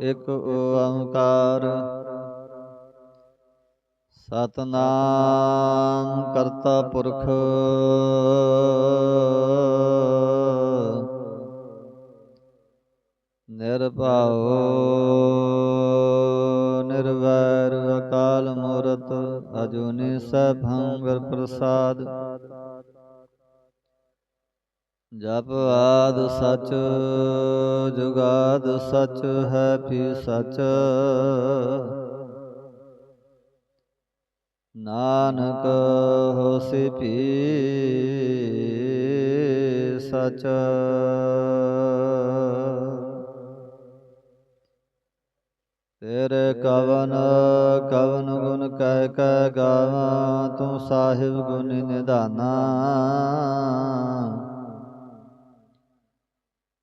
ਇਕ ਓੰਕਾਰ। ਸਤਨਾਮ ਕਰਤਾ ਪੁਰਖ। ਨਿਰਭਉ ਨਿਰਵੈਰ ਅਕਾਲ ਮੂਰਤ ਅਜੂਨੀ ਸਭੰ ਗੁਰ ਪ੍ਰਸਾਦ ਜਪ ਆਦ ਸਚ, ਜੁਗਾਦ ਸਚ ਹੈ ਵੀ ਸਚ। ਨਾਨਕ ਹੋਸੀ ਭੀ ਸਚ। ਤੇਰੇ ਕਵਨ ਕਵਨ ਗੁਣ ਕਹਿ ਕਹਿ ਗਾਵਾਂ, ਤੂੰ ਸਾਹਿਬ ਗੁਣ ਨਿਧਾਨਾ।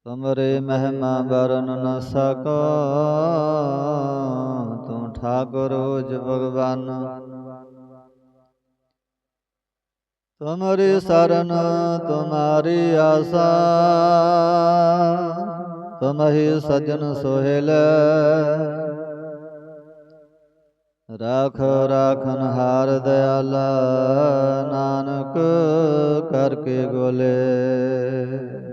ਤੁਮਰੇ ਮਹਿਮਾ ਵਰਨ ਨ ਸਕੋ, ਤੂੰ ਠਾਕੁਰ ਉਜ ਭਗਵਾਨ। ਤੁਮਰੀ ਸਰਨ, ਤੁਮਾਰੀ ਆਸਾ, ਤੁਮਹੀ ਸਜਨ ਸੋਹਿਲ। ਰਾਖ ਰਾਖਨ ਹਾਰ ਦਿਆਲਾ, ਨਾਨਕ ਕਰਕੇ ਗੋਲੇ।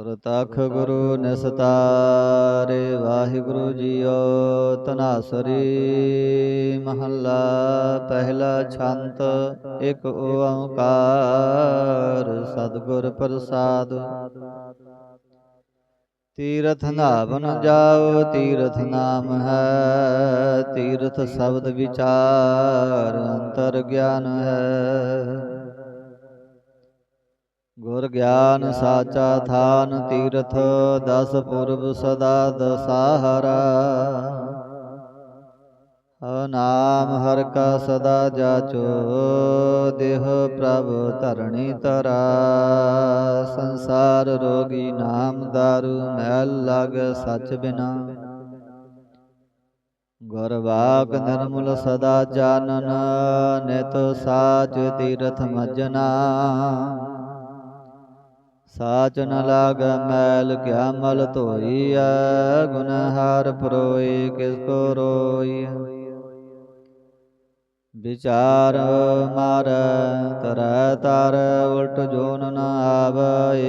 ਪ੍ਰਤਖ ਗੁਰੂ ਨਿਸਤਾਰੇ ਵਾਹਿਗੁਰੂ ਜੀਓ ਤਨਾਸਰੀ ਮਹੱਲਾ ਪਹਿਲਾ ਛੰਤ ਇੱਕ ਓੰਕਾਰ। ਸਤਿਗੁਰ ਪ੍ਰਸਾਦ। ਤੀਰਥ ਨਾਵਨ ਜਾਓ ਤੀਰਥ ਨਾਮ ਹੈ। ਤੀਰਥ ਸ਼ਬਦ ਵਿਚਾਰ ਅੰਤਰ ਗਿਆਨ ਹੈ। ਗੁਰ ਗਿਆਨ ਸਾਚਾ ਥਾਨ ਤੀਰਥ ਦਸ ਪੁਰਬ ਸਦਾ ਦਸਾਹਰਾ। ਹ ਨਾਮ ਹਰ ਕਾ ਸਦਾ ਜਾਚੋ ਦੇਹ ਪ੍ਰਭ ਧਰਣੀ ਤਰਾ ਸੰਸਾਰ ਰੋਗੀ ਨਾਮ ਦਾਰੂ ਮੈਲ ਲਗ ਸਚ ਬਿਨਾ। ਗੁਰ ਵਾਕ ਨਿਰਮਲ ਸਦਾ ਜਾਨਨ ਨਿਤ ਸਾਚ ਤੀਰਥ ਮਜਨਾ। ਸਾਚ ਨ ਲਾਗ ਮੈਲ ਕਿਆ ਮਲ ਧੋਈਐ ਗੁਨ ਪਰੋਈ ਕਿਸ ਕੋ ਰੋਈ। ਵਿਚਾਰ ਮਾਰ, ਤਰੈ ਤਰ, ਉਲਟ ਜੋਨ ਨ ਆਵੈ।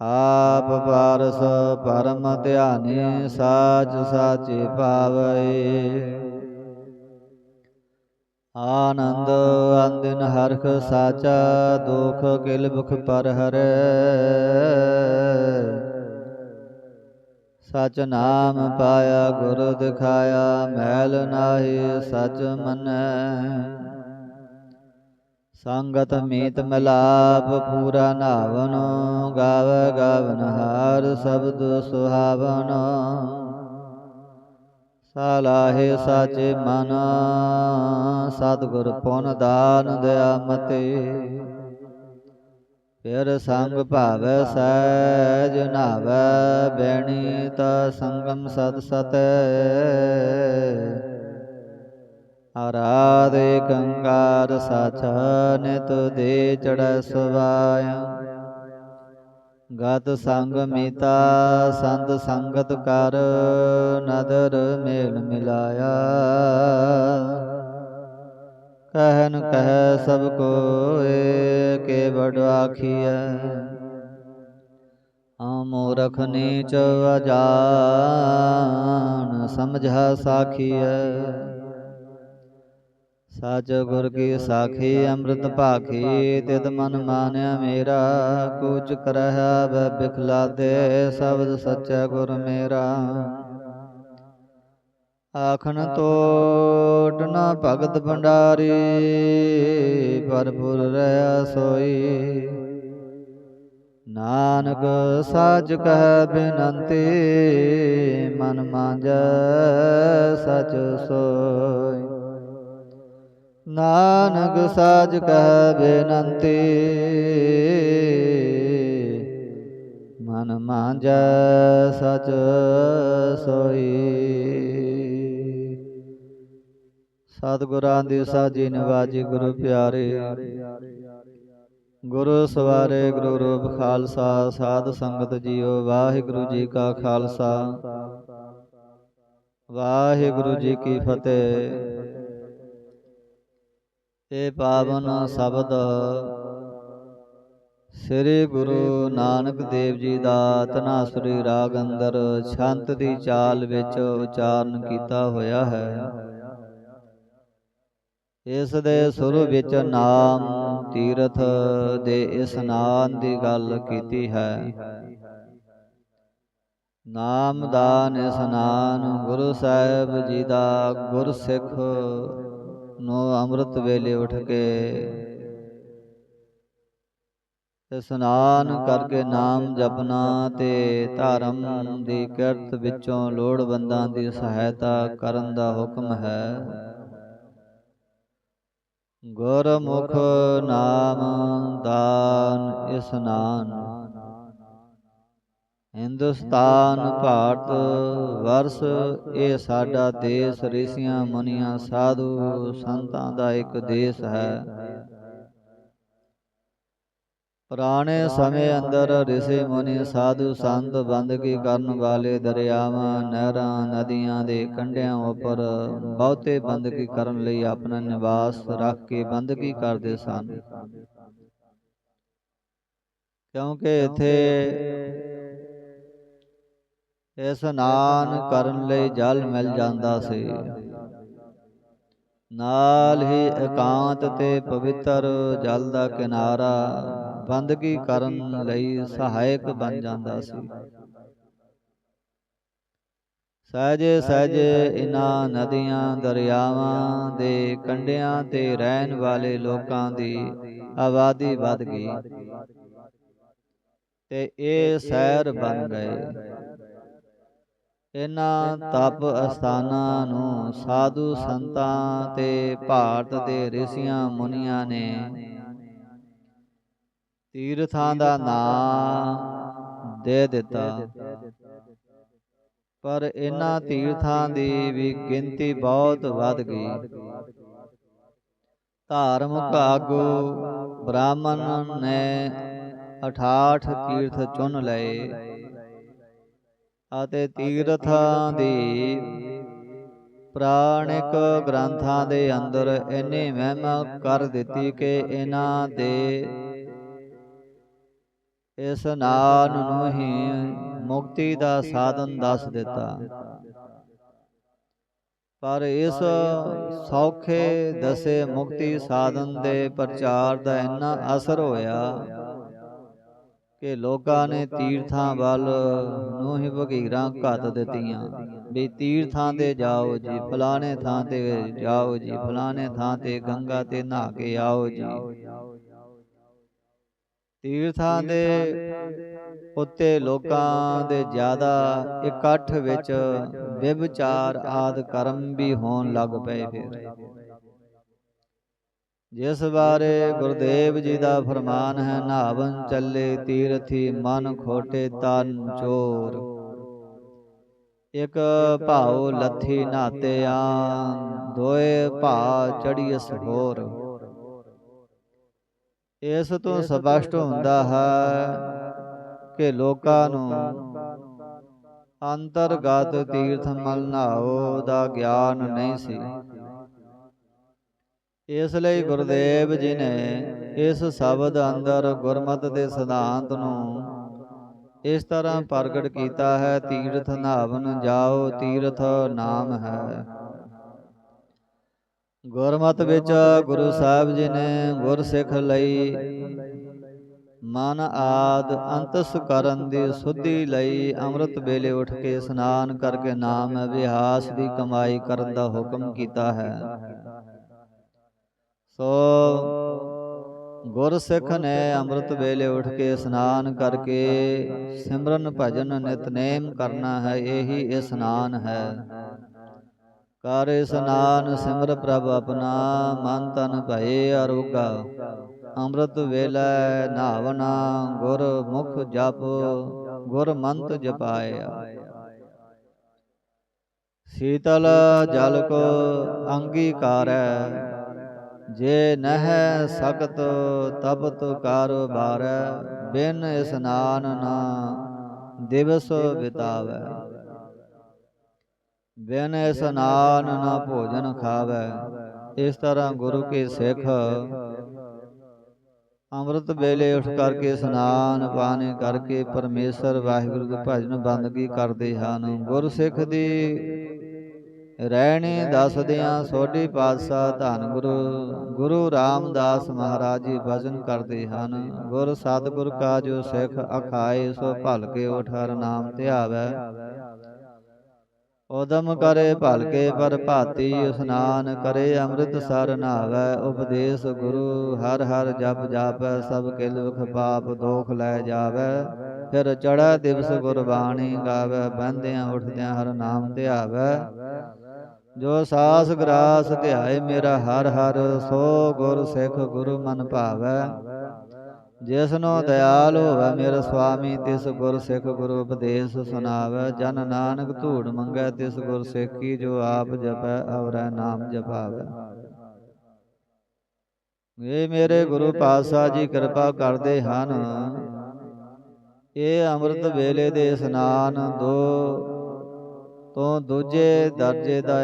ਆਪ ਪਾਰਸ ਪਰਮ ਧਿਆਨੀ, ਸਾਚ ਸਾਚੇ ਪਾਵਏ ਆਨੰਦ ਅੰਦਿਨ ਹਰਖ ਸਾਚਾ, ਦੁਖ ਗਿਲ ਬੁਖ ਪਰ ਹਰੈ। ਸਚ ਨਾਮ ਪਾਇਆ, ਗੁਰ ਦਿਖਾਇਆ, ਮੈਲ ਨਾਹੀ ਸਚ ਮੰਨੈ। ਸੰਗਤ ਮੀਤ ਮਿਲਾਪ ਪੂਰਾ ਨਾਵਨ, ਗਾਵ ਗਾਵਨ ਹਾਰ ਸ਼ਬਦ ਸੁਹਾਵਨ। ਸਾਲਾਹੇ ਸਾਚੇ ਮਨ ਸਤਿਗੁਰ ਪੁਨ ਦਾਨ ਦਇਆ ਮਤੇ ਫਿਰ ਸੰਗ ਭਾਵੈ ਸਹਿਜ ਨਾਵੈ ਬੈਣੀ ਤਾ ਸੰਗਮ ਸਤ ਸਤੈ। ਆਰਾਧੇ ਕੰਕਾਰ ਸਾਚਾ ਨਿਤ ਦੇ ਚੜੈ ਸੁਵਾਇਆ। ਗਤ ਸੰਗ ਮੀਤਾ ਸੰਤ ਸੰਗਤ ਕਰ ਨਦਰ ਮੇਲ ਮਿਲਾਇਆ। ਕਹਿਨ ਕਹਿ ਸਭ ਕੋਏ ਕੇ ਬੜ ਆਖੀਐ। ਆ ਮੂਰਖ ਨੀਚ ਅਜਾਨ ਸਮਝਾ ਸਾਖੀਐ। ਸਚ ਗੁਰ ਕੀ ਸਾਖੀ ਅੰਮ੍ਰਿਤ ਭਾਖੀ ਤਿਤ ਮਨ ਮਾਨਿਆ ਮੇਰਾ ਕੂਚ ਕਰਹਿ ਬੈ ਬਿਖਲਾਦੇ ਸ਼ਬਦ ਸਚੈ ਗੁਰ ਮੇਰਾ। ਆਖਣ ਟੋਟ ਨਾ ਭਗਤ ਭੰਡਾਰੀ ਭਰਪੁਰ ਰਹਾ ਸੋਈ। ਨਾਨਕ ਸਾਚ ਕਹਿ ਬਿਨੰਤੀ ਮਨ ਮਾਂਜੈ ਸਚ ਸੋਈ। ਨਾਨਕ ਸਾਜ ਕਹਿ ਬੇਨੰਤੀ। ਮਨ ਮਾਂਜੈ ਸਚ ਸੋਈ। ਸਤਿਗੁਰਾਂ ਦੀ ਸਾਜੀ ਨਿਵਾਜੀ ਗੁਰੂ ਪਿਆਰੇ। ਗੁਰੂ ਸਵਾਰੇ ਗੁਰੂ ਰੂਪ ਖਾਲਸਾ। ਸਾਧ ਸੰਗਤ ਜੀਓ, ਵਾਹਿਗੁਰੂ ਜੀ ਕਾ ਖਾਲਸਾ। ਵਾਹਿਗੁਰੂ ਜੀ ਕੀ ਫਤਿਹ। ਇਹ ਪਾਵਨ ਸ਼ਬਦ। ਸ੍ਰੀ ਗੁਰੂ ਨਾਨਕ ਦੇਵ ਜੀ ਦਾ ਤਨਾਸੁਰੀ ਰਾਗ ਅੰਦਰ ਛੰਤ ਦੀ ਚਾਲ ਵਿੱਚ ਉਚਾਰਨ ਕੀਤਾ ਹੋਇਆ ਹੈ। ਇਸ ਦੇ ਸੁਰੂ ਵਿੱਚ ਨਾਮ ਤੀਰਥ ਦੇ ਇਸਨਾਨ ਦੀ ਗੱਲ ਕੀਤੀ ਹੈ। ਨਾਮਦਾਨ ਇਸਨਾਨ ਗੁਰੂ ਸਾਹਿਬ ਜੀ ਦਾ ਗੁਰਸਿੱਖ ਨੂੰ ਅੰਮ੍ਰਿਤ ਵੇਲੇ ਉੱਠ ਕੇ ਇਸਨਾਨ ਕਰਕੇ ਨਾਮ ਜਪਣਾ ਤੇ ਧਰਮ ਦੀ ਕਿਰਤ ਵਿੱਚੋਂ ਲੋੜਵੰਦਾਂ ਦੀ ਸਹਾਇਤਾ ਕਰਨ ਦਾ ਹੁਕਮ ਹੈ ਗੁਰਮੁਖ ਨਾਮ ਦਾਨ ਇਸਨਾਨ ਹਿੰਦੁਸਤਾਨ ਭਾਰਤ ਵਰਸ, ਇਹ ਸਾਡਾ ਦੇਸ਼, ਰਿਸ਼ੀਆਂ, ਮੁਨੀਆਂ, ਸਾਧੂ ਸੰਤਾਂ ਦਾ ਇੱਕ ਦੇਸ਼ ਹੈ। ਪੁਰਾਣੇ ਸਮੇਂ ਅੰਦਰ ਰਿਸ਼ੀ, ਮੁਨੀ, ਸਾਧੂ ਸੰਤ ਬੰਦਗੀ ਕਰਨ ਵਾਲੇ ਦਰਿਆਵਾਂ, ਨਹਿਰਾਂ, ਨਦੀਆਂ ਦੇ ਕੰਢਿਆਂ ਉੱਪਰ ਬਹੁਤੇ ਬੰਦਗੀ ਕਰਨ ਲਈ ਆਪਣਾ ਨਿਵਾਸ ਰੱਖ ਕੇ ਬੰਦਗੀ ਕਰਦੇ ਸਨ। ਕਿਉਂਕਿ ਇੱਥੇ ਇਸਨਾਨ ਕਰਨ ਲਈ ਜਲ ਮਿਲ ਜਾਂਦਾ ਸੀ। ਨਾਲ ਹੀ ਇਕਾਂਤ ਤੇ ਪਵਿੱਤਰ ਜਲ ਦਾ ਕਿਨਾਰਾ ਬੰਦਗੀ ਕਰਨ ਲਈ ਸਹਾਇਕ ਬਣ ਜਾਂਦਾ ਸੀ। ਸਹਜੇ ਸਹਜੇ ਇਨ੍ਹਾਂ ਨਦੀਆਂ, ਦਰਿਆਵਾਂ ਦੇ ਕੰਢਿਆਂ ਤੇ ਰਹਿਣ ਵਾਲੇ ਲੋਕਾਂ ਦੀ ਆਬਾਦੀ ਵੱਧ ਗਈ ਤੇ ਇਹ ਸ਼ਹਿਰ ਬਣ ਗਏ। ਇਹਨਾਂ ਤਪ ਅਸਥਾਨਾਂ ਨੂੰ ਸਾਧੂ ਸੰਤਾਂ ਤੇ ਭਾਰਤ ਦੇ ਰਿਸ਼ੀਆਂ ਮੁਨੀਆਂ ਨੇ। ਤੀਰਥਾਂ ਦਾ ਨਾਮ ਦੇ ਦਿੱਤਾ। ਪਰ ਇਹਨਾਂ ਤੀਰਥਾਂ ਦੀ ਵੀ ਗਿਣਤੀ ਬਹੁਤ ਵੱਧ ਗਈ। ਧਾਰਮਿਕ ਆਗੂ ਬ੍ਰਾਹਮਣ ਨੇ 68 ਤੀਰਥ ਚੁਣ ਲਏ। ਅਤੇ ਤੀਰਥਾਂ ਦੀ ਪ੍ਰਾਣਿਕ ਗ੍ਰੰਥਾਂ ਦੇ ਅੰਦਰ ਇੰਨੀ ਮਹਿਮਾ ਕਰ ਦਿੱਤੀ ਕਿ ਇਹਨਾਂ ਦੇ ਇਸ ਨਾਨ ਨੂੰ ਹੀ ਮੁਕਤੀ ਦਾ ਸਾਧਨ ਦੱਸ ਦਿੱਤਾ। ਪਰ ਇਸ ਸੌਖੇ ਦਸੇ ਮੁਕਤੀ ਸਾਧਨ ਦੇ ਪ੍ਰਚਾਰ ਦਾ ਇੰਨਾ ਅਸਰ ਹੋਇਆ ਕਿ ਲੋਕਾਂ ਨੇ ਤੀਰਥਾਂ ਵੱਲ ਨੂੰ ਹੀ ਵਗੀਰਾਂ ਘੱਤ ਦਿੱਤੀਆਂ। ਵੀ ਤੀਰਥਾਂ ਤੇ ਜਾਓ ਜੀ ਫਲਾਣੇ ਥਾਂ ਤੇ ਜਾਓ ਜੀ ਫਲਾਣੇ ਥਾਂ ਤੇ ਗੰਗਾ ਤੇ ਨਹਾ ਕੇ ਆਓ ਜੀ। ਤੀਰਥਾਂ ਦੇ ਉੱਤੇ ਲੋਕਾਂ ਦੇ ਜ਼ਿਆਦਾ ਇਕੱਠ ਵਿੱਚ ਵਿਵਚਾਰ ਆਦ ਕਰਮ ਵੀ ਹੋਣ ਲੱਗ ਪਏ ਫਿਰ। ਜਿਸ ਬਾਰੇ ਗੁਰਦੇਵ ਜੀ ਦਾ ਫਰਮਾਨ ਹੈ, ਨਾਵਨ ਚੱਲੇ ਤੀਰਥੀ ਮਨ ਖੋਟੇ ਤਨ ਚੋਰ। ਇਕ ਭਾਉ ਲੱਥੀ ਨਾਤੇ ਆ ਦੋਏ ਭਾ ਚੜੀਸ ਹੋਰ ਇਸ ਤੋਂ ਸਪਸ਼ਟ ਹੁੰਦਾ ਹੈ ਕਿ ਲੋਕਾਂ ਨੂੰ ਅੰਤਰਗਤ ਤੀਰਥ ਮਲ ਨਾਓ ਦਾ ਗਿਆਨ ਨਹੀਂ ਸੀ। ਇਸ ਲਈ ਗੁਰਦੇਵ ਜੀ ਨੇ ਇਸ ਸ਼ਬਦ ਅੰਦਰ ਗੁਰਮਤ ਦੇ ਸਿਧਾਂਤ ਨੂੰ ਇਸ ਤਰ੍ਹਾਂ ਪ੍ਰਗਟ ਕੀਤਾ ਹੈ ਤੀਰਥ ਨਾਵਨ ਜਾਓ ਤੀਰਥ ਨਾਮ ਹੈ। ਗੁਰਮਤ ਵਿੱਚ ਗੁਰੂ ਸਾਹਿਬ ਜੀ ਨੇ ਗੁਰਸਿੱਖ ਲਈ ਮਨ ਆਦ ਅੰਤਸ ਕਰਨ ਦੀ ਸੁਧੀ ਲਈ ਅੰਮ੍ਰਿਤ ਵੇਲੇ ਉੱਠ ਕੇ ਇਸ਼ਨਾਨ ਕਰਕੇ ਨਾਮ ਅਭਿਆਸ ਦੀ ਕਮਾਈ ਕਰਨ ਦਾ ਹੁਕਮ ਕੀਤਾ ਹੈ। ਸੋ ਗੁਰਸਿੱਖ ਨੇ ਅੰਮ੍ਰਿਤ ਵੇਲੇ ਉੱਠ ਕੇ ਇਸ਼ਨਾਨ ਕਰਕੇ ਸਿਮਰਨ ਭਜਨ ਨਿਤਨੇਮ ਕਰਨਾ ਹੈ, ਇਹੀ ਇਸ਼ਨਾਨ ਹੈ। ਕਰ ਇਸਨਾਨ ਸਿਮਰ ਪ੍ਰਭ ਆਪਣਾ, ਮਨ ਤਨ ਭਏ ਅਰੋਗਾ। ਅੰਮ੍ਰਿਤ ਵੇਲੇ ਨਾਵਨਾ ਗੁਰ ਮੁਖ ਜਪ, ਗੁਰ ਮੰਤ ਜਪਾਇਆ। ਸੀਤਲ ਜਲ ਕੋ ਅੰਗੀਕਾਰੈ ਜੇ ਨਹਿ ਸਖਤ, ਤਪਤ ਕਾਰੋਬਾਰ ਬਿਨ ਇਸਨਾਨ ਨਾ ਦਿਵਸ ਬਿਤਾਵੈ। ਬਿਨ ਇਸਨਾਨ ਨਾ ਭੋਜਨ ਖਾਵੈ, ਇਸ ਤਰ੍ਹਾਂ ਗੁਰੂ ਕੇ ਸਿੱਖ ਅੰਮ੍ਰਿਤ ਵੇਲੇ ਉੱਠ ਕਰਕੇ ਇਸ਼ਨਾਨ ਪਾਣੀ ਕਰਕੇ ਪਰਮੇਸ਼ਰ ਵਾਹਿਗੁਰੂ ਦੇ ਭਜਨ ਬੰਦਗੀ ਕਰਦੇ ਹਨ। ਗੁਰਸਿੱਖ ਦੀ ਰਹਿਣੀ ਦੱਸਦਿਆਂ ਸੋਢੀ ਪਾਤਸ਼ਾਹ ਧੰਨ ਗੁਰੂ। ਗੁਰੂ। ਰਾਮਦਾਸ ਮਹਾਰਾਜ ਜੀ ਭਜਨ ਕਰਦੇ ਹਨ। ਗੁਰ ਸਤਿਗੁਰ ਕਾ ਜੋ ਸਿੱਖ ਅਖਾਏ ਸੋ ਭਲ ਕੇ ਉਠ ਹਰ ਨਾਮ ਧਿਆਵੈ ਉਦਮ ਕਰੇ ਭਲਕੇ ਪਰ ਭਾਤੀ ਇਸ਼ਨਾਨ ਕਰੇ ਅੰਮ੍ਰਿਤ ਸਰ ਨਾਵੈ। ਉਪਦੇਸ਼ ਗੁਰੂ ਹਰ ਹਰ ਜਪ ਜਾਪੈ ਸਭ ਕਿਲ ਵਿਖ ਪਾਪ ਦੋਖ ਲੈ ਜਾਵੈ। ਫਿਰ ਚੜ੍ਹੈ ਦਿਵਸ ਗੁਰਬਾਣੀ ਗਾਵੈ ਬੰਦਿਆਂ ਉਠਦਿਆਂ ਹਰ ਨਾਮ ਧਿਆਵੈ ਜੋ ਸਾਸ ਗਰਾਸ ਧਿਆਏ ਮੇਰਾ ਹਰ ਹਰ, ਸੋ ਗੁਰ ਸਿੱਖ ਗੁਰੂ ਮਨ ਭਾਵੈ। ਜਿਸਨੋ ਦਇਆਲ ਹੋਵੇ ਮੇਰਾ ਸੁਆਮੀ ਤਿਸ ਗੁਰ ਸਿੱਖ ਗੁਰੂ ਉਪਦੇਸ਼ ਸੁਣਾਵੇ। ਜਨ ਨਾਨਕ ਧੂੜ ਮੰਗੈ, ਤਿਸ ਗੁਰ ਸਿੱਖੀ ਜੋ ਆਪ ਜਪੈ, ਅਵਰੈ ਨਾਮ ਜਪਾਵੇ। ਇਹ ਮੇਰੇ ਗੁਰੂ ਪਾਤਸ਼ਾਹ ਜੀ, ਕਿਰਪਾ ਕਰਦੇ ਹਨ। ਇਹ ਅੰਮ੍ਰਿਤ ਵੇਲੇ ਦੇ ਇਸ਼ਨਾਨ ਦੋ ਤੋਂ ਦੂਜੇ ਦਰਜੇ ਦਾ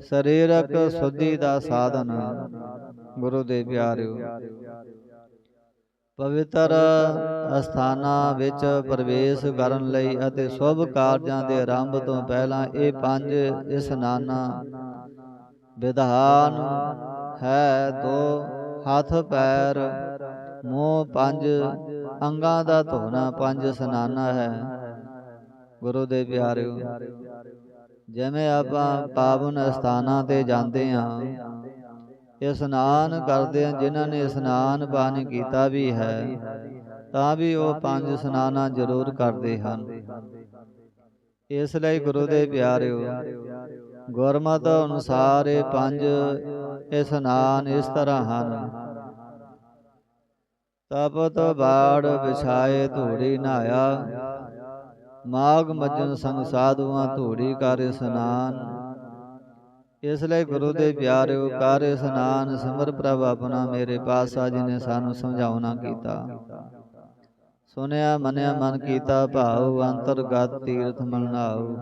ਸਰੀਰਕ ਸੁਧੀ ਦਾ ਸਾਧਨ। ਗੁਰੂ ਦੇ ਪਿਆਰਿਓ, ਪਵਿੱਤਰ ਅਸਥਾਨਾਂ ਵਿੱਚ ਪ੍ਰਵੇਸ਼ ਕਰਨ ਲਈ ਅਤੇ ਸ਼ੁਭ ਕਾਰਜਾਂ ਦੇ ਆਰੰਭ ਤੋਂ ਪਹਿਲਾਂ ਇਹ ਪੰਜ ਇਸ਼ਨਾਨਾਂ। ਵਿਧਾਨ ਹੈ ਦੋ, ਹੱਥ, ਪੈਰ, ਮੂੰਹ, ਪੰਜ, ਅੰਗਾਂ ਦਾ ਧੋਣਾ ਪੰਜ ਇਸ਼ਨਾਨਾਂ ਹੈ। ਗੁਰੂ ਦੇ ਪਿਆਰਿਓ ਜਿਵੇਂ ਆਪਾਂ ਪਾਵਨ ਸਥਾਨਾਂ ਤੇ ਜਾਂਦੇ ਹਾਂ ਇਸ਼ਨਾਨ ਕਰਦੇ ਹਨ ਜਿਨ੍ਹਾਂ ਨੇ ਇਸ਼ਨਾਨ ਪਾਣੀ ਕੀਤਾ ਵੀ ਹੈ ਤਾਂ ਵੀ ਉਹ ਪੰਜ ਇਸ਼ਨਾਨਾਂ ਜ਼ਰੂਰ ਕਰਦੇ ਹਨ। ਇਸ ਲਈ ਗੁਰੂ ਦੇ ਪਿਆਰਿਓ ਗੁਰਮਤਿ ਅਨੁਸਾਰ ਇਹ ਪੰਜ ਇਸ਼ਨਾਨ ਇਸ ਤਰ੍ਹਾਂ ਹਨ। ਤਪਤ ਬਾੜ ਵਿਛਾਏ ਧੂੜੀ ਨਹਾਇਆ ਮਾਗ ਮੱਜਨ ਸੰਗ ਸਾਧੂਆਂ ਧੂੜੀ ਕਰ ਇਸ਼ਨਾਨ ਇਸ ਲਈ ਗੁਰੂ ਦੇ ਪਿਆਰਿਓ ਕਰ ਇਸ਼ਨਾਨ ਸਿਮਰ ਪ੍ਰਭ ਆਪਣਾ ਮੇਰੇ ਪਾਸਾ ਜੀ ਨੇ ਸਾਨੂੰ ਸਮਝਾਉਣਾ ਕੀਤਾ। ਸੁਨਿਆ ਮੰਨਿਆ ਮਨ ਕੀਤਾ ਭਾਉ ਅੰਤਰਗਤ ਤੀਰਥ ਮਲਨਾਉ।